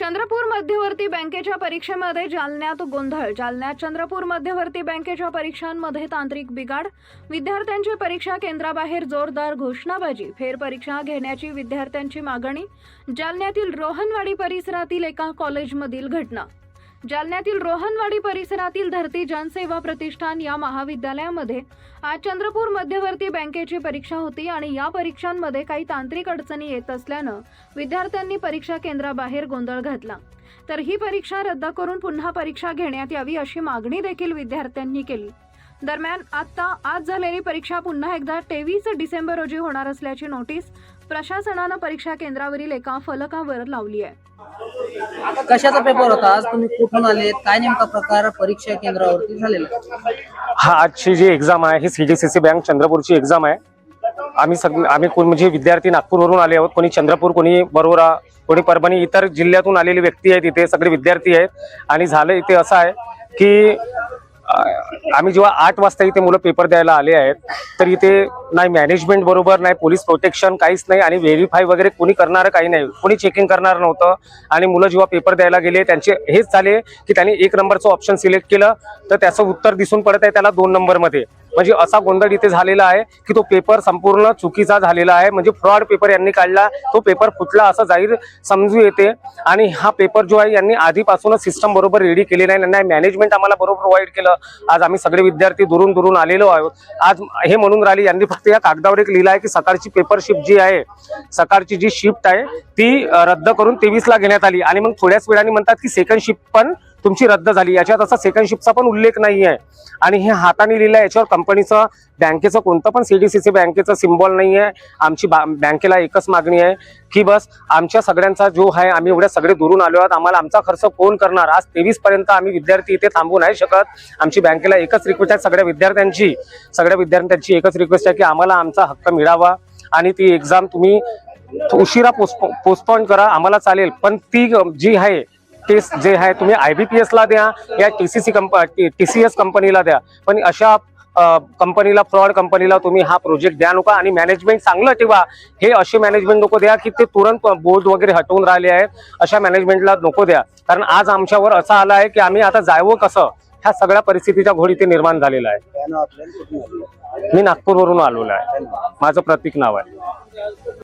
चंद्रपूर मध्यवर्ती बँकेच्या परीक्षेमध्ये जालन्यात गोंधळ. जालन्यात चंद्रपूर मध्यवर्ती बँकेच्या परीक्षांमध्ये तांत्रिक बिघाड. विद्यार्थ्यांची परीक्षा केंद्राबाहेर जोरदार घोषणाबाजी. फेरपरीक्षा घेण्याची विद्यार्थ्यांची मागणी. जालन्यातील रोहनवाडी परिसरातील एका कॉलेजमधील घटना. जालन्यातील रोहनवाडी परिसरातील धरती जनसेवा प्रतिष्ठान या महाविद्यालयामध्ये आज चंद्रपूर मध्यवर्ती बँकेची परीक्षा होती आणि या परीक्षांमध्ये काही तांत्रिक अडचणी येत असल्यानं विद्यार्थ्यांनी परीक्षा केंद्राबाहेर गोंधळ घातला. तर ही परीक्षा रद्द करून पुन्हा परीक्षा घेण्यात यावी अशी मागणी देखील विद्यार्थ्यांनी केली. दरम्यान आता आज झालेली परीक्षा पुन्हा एकदा तेवीस डिसेंबर रोजी होणार असल्याची नोटीस प्रशासनानं परीक्षा केंद्रावरील एका फलकावर लावली आहे. कशाचा पेपर होता? आज तुम्ही कुठून आले काय नेमका प्रकार परीक्षा केंद्रावरती झालेला? हा आजची जी एक्झाम आहे ही सीडीसीसी बँक चंद्रपूरची एक्झाम आहे. आम्ही सग आम्ही कोण म्हणजे विद्यार्थी नागपूरवरून आले आहोत. कोणी चंद्रपूर कोणी बरोरा कोणी परभणी इतर जिल्ह्यातून आलेली व्यक्ती आहेत इथे सगळे विद्यार्थी आहेत. आणि झालं इथे असं आहे की आम्ही जेव्हा आठ वाजता इथे मुलं पेपर द्यायला आले आहेत तर इथे नाही मॅनेजमेंट बरोबर नाही पोलीस प्रोटेक्शन काहीच नाही आणि व्हेरीफाय वगैरे कोणी करणारं काही नाही. कोणी चेकिंग करणार नव्हतं आणि मुलं जेव्हा पेपर द्यायला गेले त्यांचे हेच झाले की त्यांनी एक नंबरचं ऑप्शन सिलेक्ट केलं तर त्याचं उत्तर दिसून पडत आहे त्याला दोन नंबरमध्ये म्हणजे असा गोंधळ इथे झालेला आहे की तो पेपर संपूर्ण चुकीचा झालेला आहे. म्हणजे फ्रॉड पेपर यांनी काढला तो पेपर फुटला असं जाहीर समजू येते. आणि हा पेपर जो आहे यांनी आधीपासूनच सिस्टम बरोबर रेडी केलेला नाही यांना मॅनेजमेंट आम्हाला बरोबर प्रोव्हाइड केलं. आज आम्ही सगळे विद्यार्थी दुरून दुरून आलेलो आहोत. आज हे म्हणून राहिले यांनी फक्त या कागदावर एक लिहिलं आहे की सकाळची पेपर शिफ्ट जी आहे सकाळची जी शिफ्ट आहे ती रद्द करून तेवीसला घेण्यात आली. आणि मग थोड्याच वेळाने म्हणतात की सेकंड शिफ्ट पण तुमची रद्द झाली. याच्यात असा सेकंड शिफ्टचा पण उल्लेख नाही आहे आणि हे हाताने लिहिलं आहे याच्यावर कंपनीचं बँकेचं कोणतं पण सीडीसीसी बँकेचं सिम्बॉल नाही आहे आमची बा- बँकेला एकच मागणी आहे की बस आमच्या सगळ्यांचा जो आहे आम्ही एवढ्या सगळे दुरून आलो आहोत. आम्हाला आमचा खर्च कोण करणार. आज तेवीस पर्यंत आम्ही विद्यार्थी इथे थांबू नाही शकत. आमची बँकेला एकच रिक्वेस्ट आहे सगळ्या विद्यार्थ्यांची. सगळ्या विद्यार्थ्यांची एकच रिक्वेस्ट आहे की आम्हाला आमचा हक्क मिळावा आणि ती एक्झाम तुम्ही उशिरा पोस्ट पोस्टपोन करा. आम्हाला चालेल. पण ती जी आहे टेस्ट जे आहे तुम्ही आयबीपीएस ला द्या या टीसीसी कंप टीसीएस कंपनीला द्या. पण अशा कंपनीला फ्रॉड कंपनीला तुम्ही हा प्रोजेक्ट द्या नका आणि मॅनेजमेंट चांगलं ठेवा. हे असे मॅनेजमेंट नको द्या की ते तुरंत बोर्ड वगैरे हटवून राहिले आहेत. अशा मॅनेजमेंटला नको द्या. कारण आज आमच्यावर असं आलं आहे की आम्ही आता जावं कसं? ह्या सगळ्या परिस्थितीच्या घोडी ते निर्माण झालेला आहे. मी नागपूरवरून आलेलो आहे. माझं प्रतीक नाव आहे.